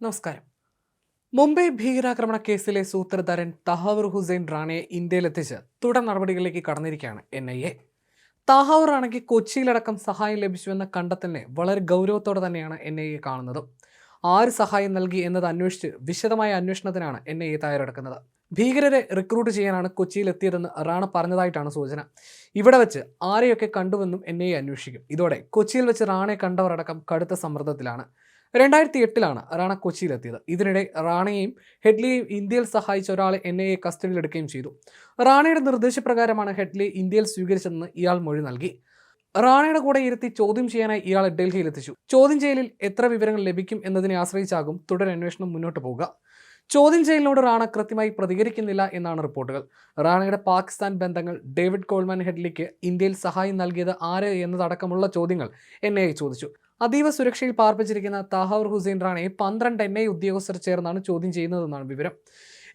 നമസ്കാരം. മുംബൈ ഭീകരാക്രമണ കേസിലെ സൂത്രധാരൻ തഹാവൂർ ഹുസൈൻ റാണയെ ഇന്ത്യയിലെത്തിച്ച് തുടർ നടപടികളിലേക്ക് കടന്നിരിക്കുകയാണ് എൻ ഐ എ. താഹാവൂർ റാണയ്ക്ക് കൊച്ചിയിലടക്കം സഹായം ലഭിച്ചുവെന്ന കണ്ടെത്തലിനെ വളരെ ഗൗരവത്തോടെ തന്നെയാണ് എൻ ഐ എ കാണുന്നത്. ആര് സഹായം നൽകി എന്നത് അന്വേഷിച്ച് വിശദമായ അന്വേഷണത്തിനാണ് എൻ ഐ എ തയ്യാറെടുക്കുന്നത്. ഭീകരരെ റിക്രൂട്ട് ചെയ്യാനാണ് കൊച്ചിയിലെത്തിയതെന്ന് റാണ പറഞ്ഞതായിട്ടാണ് സൂചന. ഇവിടെ വെച്ച് ആരെയൊക്കെ കണ്ടുവെന്നും എൻ ഐ അന്വേഷിക്കും. ഇതോടെ കൊച്ചിയിൽ വെച്ച് റാണയെ കണ്ടവരടക്കം കടുത്ത സമ്മർദ്ദത്തിലാണ്. രണ്ടായിരത്തി എട്ടിലാണ് റാണ കൊച്ചിയിലെത്തിയത്. ഇതിനിടെ റാണയെയും ഹെഡ്ലിയെയും ഇന്ത്യയിൽ സഹായിച്ച ഒരാളെ എൻ ഐ എ കസ്റ്റഡിയിലെടുക്കുകയും ചെയ്തു. റാണയുടെ നിർദ്ദേശപ്രകാരമാണ് ഹെഡ്ലി ഇന്ത്യയിൽ സ്വീകരിച്ചതെന്ന് ഇയാൾ മൊഴി നൽകി. റാണയുടെ കൂടെ ഇരുത്തി ചോദ്യം ചെയ്യാനായി ഇയാളെ ഡൽഹിയിലെത്തിച്ചു. ചോദ്യം ചെയ്യലിൽ എത്ര വിവരങ്ങൾ ലഭിക്കും എന്നതിനെ ആശ്രയിച്ചാകും തുടർ അന്വേഷണം മുന്നോട്ട് പോവുക. ചോദ്യം ചെയ്യലിനോട് റാണ കൃത്യമായി പ്രതികരിക്കുന്നില്ല എന്നാണ് റിപ്പോർട്ടുകൾ. റാണയുടെ പാകിസ്ഥാൻ ബന്ധങ്ങൾ ഡേവിഡ് കോൾമാൻ ഹെഡ്ലിക്ക് ഇന്ത്യയിൽ സഹായം നൽകിയത് ആര് എന്നതടക്കമുള്ള ചോദ്യങ്ങൾ എൻ ചോദിച്ചു. അതീവ സുരക്ഷയിൽ പാർപ്പിച്ചിരിക്കുന്ന താഹൂർ ഹുസൈൻ റാണയെ പന്ത്രണ്ട് എൻ ഐ ഉദ്യോഗസ്ഥർ ചേർന്നാണ് ചോദ്യം ചെയ്യുന്നതെന്നാണ് വിവരം.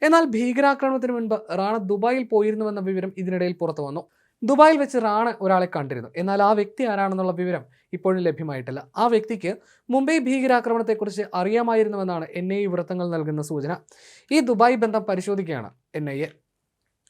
എന്നാൽ ഭീകരാക്രമണത്തിന് മുൻപ് റാണ ദുബായിൽ പോയിരുന്നുവെന്ന വിവരം ഇതിനിടയിൽ പുറത്തു വന്നു. ദുബായിൽ വെച്ച് റാണ ഒരാളെ കണ്ടിരുന്നു. എന്നാൽ ആ വ്യക്തി ആരാണെന്നുള്ള വിവരം ഇപ്പോഴും ലഭ്യമായിട്ടില്ല. ആ വ്യക്തിക്ക് മുംബൈ ഭീകരാക്രമണത്തെക്കുറിച്ച് അറിയാമായിരുന്നുവെന്നാണ് എൻ ഐ വൃത്തങ്ങൾ നൽകുന്ന സൂചന. ഈ ദുബായ് ബന്ധം പരിശോധിക്കുകയാണ് എൻ ഐ എ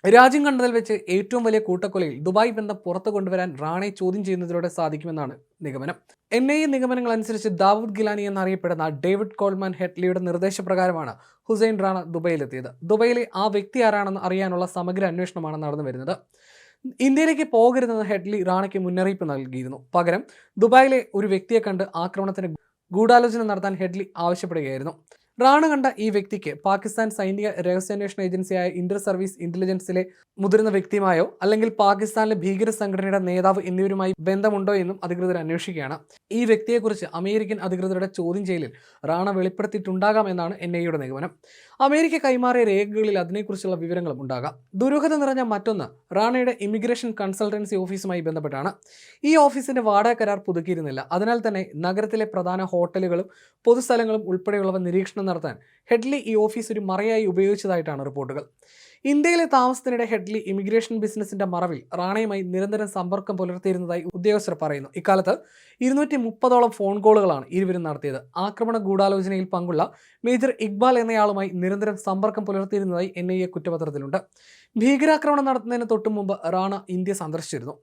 രാജ്യം കണ്ടതിൽ വെച്ച് ഏറ്റവും വലിയ കൂട്ടക്കൊലയിൽ ദുബായ് ബന്ധം പുറത്തു കൊണ്ടുവരാൻ റാണെ ചോദ്യം ചെയ്യുന്നതിലൂടെ സാധിക്കുമെന്നാണ് നിഗമനം. എൻ ഐ എ നിഗമനങ്ങൾ അനുസരിച്ച് ദാവൂദ് ഗിലാനി എന്നറിയപ്പെടുന്ന ഡേവിഡ് കോൾമാൻ ഹെഡ്ലിയുടെ നിർദ്ദേശപ്രകാരമാണ് ഹുസൈൻ റാണ ദുബൈയിലെത്തിയത്. ദുബൈയിലെ ആ വ്യക്തി ആരാണെന്ന് അറിയാനുള്ള സമഗ്ര അന്വേഷണമാണ് നടന്നു വരുന്നത്. ഇന്ത്യയിലേക്ക് പോകരുതെന്ന് ഹെഡ്ലി റാണയ്ക്ക് മുന്നറിയിപ്പ് നൽകിയിരുന്നു. പകരം ദുബായിലെ ഒരു വ്യക്തിയെ കണ്ട് ആക്രമണത്തിന് ഗൂഢാലോചന നടത്താൻ ഹെഡ്ലി ആവശ്യപ്പെടുകയായിരുന്നു. റാണ കണ്ട ഈ വ്യക്തിക്ക് പാകിസ്ഥാൻ സൈനിക രഹസ്യാന്വേഷണ ഏജൻസിയായ ഇന്റർ സർവീസ് ഇന്റലിജൻസിലെ മുതിർന്ന വ്യക്തിയുമായോ അല്ലെങ്കിൽ പാകിസ്ഥാനിലെ ഭീകര സംഘടനയുടെ നേതാവ് എന്നിവരുമായി ബന്ധമുണ്ടോ എന്നും അധികൃതർ അന്വേഷിക്കുകയാണ്. ഈ വ്യക്തിയെക്കുറിച്ച് അമേരിക്കൻ അധികൃതരുടെ ചോദ്യം ചെയ്യലിൽ റാണ വെളിപ്പെടുത്തിയിട്ടുണ്ടാകാം എന്നാണ് എൻ ഐയുടെ നിഗമനം. അമേരിക്ക കൈമാറിയ രേഖകളിൽ അതിനെക്കുറിച്ചുള്ള വിവരങ്ങളും ഉണ്ടാകാം. ദുരൂഹത നിറഞ്ഞ മറ്റൊന്ന് റാണയുടെ ഇമിഗ്രേഷൻ കൺസൾട്ടൻസി ഓഫീസുമായി ബന്ധപ്പെട്ടാണ്. ഈ ഓഫീസിന്റെ വാടക കരാർ പുതുക്കിയിരുന്നില്ല. അതിനാൽ തന്നെ നഗരത്തിലെ പ്രധാന ഹോട്ടലുകളും പൊതുസ്ഥലങ്ങളും ഉൾപ്പെടെയുള്ളവ നിരീക്ഷണം നടത്താൻ ഹെഡ്ലി ഈ ഓഫീസ് ഒരു മറയായി ഉപയോഗിച്ചതായിട്ടാണ് റിപ്പോർട്ടുകൾ. ഇന്ത്യയിലെ താമസത്തിനിടെ ഹെഡ്ലി ഇമിഗ്രേഷൻ ബിസിനസിന്റെ മറവിൽ റാണയുമായി നിരന്തരം സമ്പർക്കം പുലർത്തിയിരുന്നതായി ഉദ്യോഗസ്ഥർ പറയുന്നു. ഇക്കാലത്ത് ഇരുന്നൂറ്റി മുപ്പതോളം ഫോൺ കോളുകളാണ് ഇരുവരും നടത്തിയത്. ആക്രമണ ഗൂഢാലോചനയിൽ പങ്കുള്ള മേജർ ഇക്ബാൽ എന്നയാളുമായി നിരന്തരം സമ്പർക്കം പുലർത്തിയിരുന്നതായി എൻ ഐ എ കുറ്റപത്രത്തിലുണ്ട്. ഭീകരാക്രമണം നടത്തുന്നതിന് തൊട്ടു മുമ്പ് റാണ ഇന്ത്യ സന്ദർശിച്ചിരുന്നു.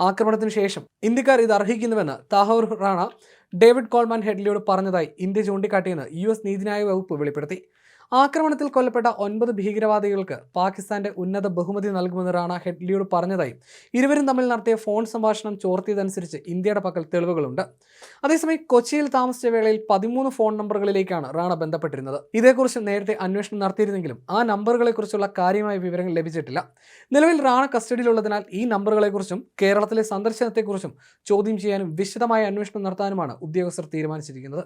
ആക്രമണത്തിന് ശേഷം ഇന്ത്യക്കാർ ഇത് അർഹിക്കുന്നുവെന്ന് താഹൂർ റാണ ഡേവിഡ് കോൾമാൻ ഹെഡ്ലിയോട് പറഞ്ഞതായി ഇന്ത്യ ചൂണ്ടിക്കാട്ടിയെന്ന് യു എസ് നീതിന്യായ വകുപ്പ് വെളിപ്പെടുത്തി. ആക്രമണത്തിൽ കൊല്ലപ്പെട്ട ഒൻപത് ഭീകരവാദികൾക്ക് പാകിസ്ഥാന്റെ ഉന്നത ബഹുമതി നൽകുമെന്ന് റാണ ഹെഡ്ലിയോട് പറഞ്ഞതായി ഇരുവരും തമ്മിൽ നടത്തിയ ഫോൺ സംഭാഷണം ചോർത്തിയതനുസരിച്ച് ഇന്ത്യയുടെ പക്കൽ തെളിവുകളുണ്ട്. അതേസമയം കൊച്ചിയിൽ താമസിച്ച വേളയിൽ പതിമൂന്ന് ഫോൺ നമ്പറുകളിലേക്കാണ് റാണ ബന്ധപ്പെട്ടിരുന്നത്. ഇതേക്കുറിച്ച് നേരത്തെ അന്വേഷണം നടത്തിയിരുന്നെങ്കിലും ആ നമ്പറുകളെക്കുറിച്ചുള്ള കാര്യമായ വിവരങ്ങൾ ലഭിച്ചിട്ടില്ല. നിലവിൽ റാണ കസ്റ്റഡിയിലുള്ളതിനാൽ ഈ നമ്പറുകളെക്കുറിച്ചും കേരളത്തിലെ സന്ദർശനത്തെക്കുറിച്ചും ചോദ്യം ചെയ്യാനും വിശദമായ അന്വേഷണം നടത്താനുമാണ് ഉദ്യോഗസ്ഥർ തീരുമാനിച്ചിരിക്കുന്നത്.